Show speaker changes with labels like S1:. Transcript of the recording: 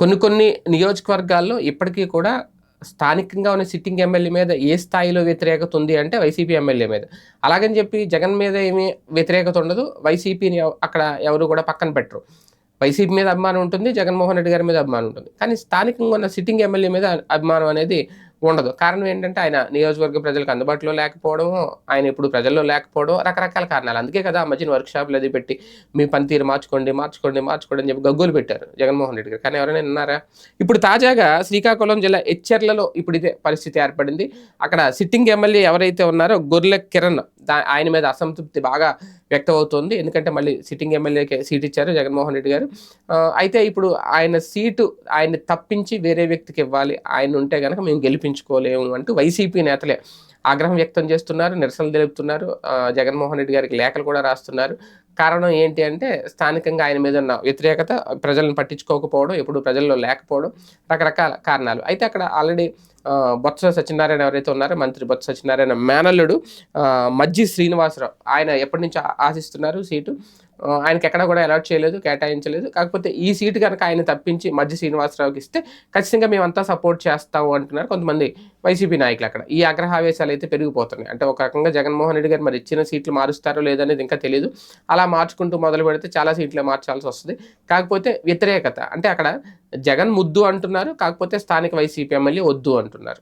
S1: కొన్ని కొన్ని నియోజకవర్గాల్లో ఇప్పటికీ కూడా స్థానికంగా ఉన్న సిట్టింగ్ ఎమ్మెల్యే మీద ఏ స్థాయిలో వ్యతిరేకత ఉంది అంటే వైసీపీ ఎమ్మెల్యే మీద. అలాగని చెప్పి జగన్ మీద ఏమీ వ్యతిరేకత ఉండదు. వైసీపీని అక్కడ ఎవరు కూడా పక్కన పెట్టరు. వైసీపీ మీద అభిమానం ఉంటుంది జగన్మోహన్ రెడ్డి గారి మీద అభిమానం ఉంటుంది. కానీ స్థానికంగా ఉన్న సిట్టింగ్ ఎమ్మెల్యే మీద అభిమానం అనేది ఉండదు. కారణం ఏంటంటే ఆయన నియోజకవర్గ ప్రజలకు అందుబాటులో లేకపోవడం ఆయన ఇప్పుడు ప్రజల్లో లేకపోవడం రకరకాల కారణాలు. అందుకే కదా ఆ మధ్యన వర్క్ షాప్లు అది పెట్టి మీ పనితీరు మార్చుకోండి మార్చుకోండి మార్చుకోండి అని చెప్పి గగ్గోలు పెట్టారు జగన్మోహన్ రెడ్డి గారు. కానీ ఎవరైనా విన్నారా? ఇప్పుడు తాజాగా శ్రీకాకుళం జిల్లా హెచ్చర్లలో ఇప్పుడు ఇదే పరిస్థితి ఏర్పడింది. అక్కడ సిట్టింగ్ ఎమ్మెల్యే ఎవరైతే ఉన్నారో గొర్రెల కిరణ్ దా- ఆయన మీద అసంతృప్తి బాగా వ్యక్తమవుతోంది. ఎందుకంటే మళ్ళీ సిట్టింగ్ ఎమ్మెల్యేకి సీట్ ఇచ్చారు జగన్మోహన్ రెడ్డి గారు. అయితే ఇప్పుడు ఆయన సీటు ఆయన్ని తప్పించి వేరే వ్యక్తికి ఇవ్వాలి. ఆయన ఉంటే కనుక మేము గెలిపించుకోలేము అంటూ వైసీపీ నేతలే ఆగ్రహం వ్యక్తం చేస్తున్నారు నిరసనలు తెలుపుతున్నారు. జగన్మోహన్ రెడ్డి గారికి లేఖలు కూడా రాస్తున్నారు. కారణం ఏంటి అంటే స్థానికంగా ఆయన మీద ఉన్న వ్యతిరేకత ప్రజలను పట్టించుకోకపోవడం ఎప్పుడు ప్రజల్లో లేకపోవడం రకరకాల కారణాలు. అయితే అక్కడ ఆల్రెడీ బొత్స సత్యనారాయణ ఎవరైతే ఉన్నారో మంత్రి బొత్స సత్యనారాయణ మేనల్లుడు మజ్జి శ్రీనివాసరావు ఆయన ఎప్పటి నుంచి ఆశిస్తున్నారు సీటు. ఆయనకి ఎక్కడ కూడా అలాట్ చేయలేదు కేటాయించలేదు. కాకపోతే ఈ సీటు కనుక ఆయన తప్పించి మధ్య శ్రీనివాసరావుకి ఇస్తే ఖచ్చితంగా మేమంతా సపోర్ట్ చేస్తాము అంటున్నారు కొంతమంది వైసీపీ నాయకులు అక్కడ. ఈ ఆగ్రహావేశాలు అయితే పెరిగిపోతున్నాయి. అంటే ఒక రకంగా జగన్మోహన్ రెడ్డి గారు మరి ఇచ్చిన సీట్లు మారుస్తారో లేదనేది ఇంకా తెలియదు అలా మార్చుకుంటూ మొదలు పెడితే చాలా సీట్లు మార్చాల్సి వస్తుంది. కాకపోతే వ్యతిరేకత. అంటే అక్కడ జగన్ ముద్దు అంటున్నారు కాకపోతే స్థానిక వైసీపీ ఎమ్మెల్యే వద్దు అంటున్నారు.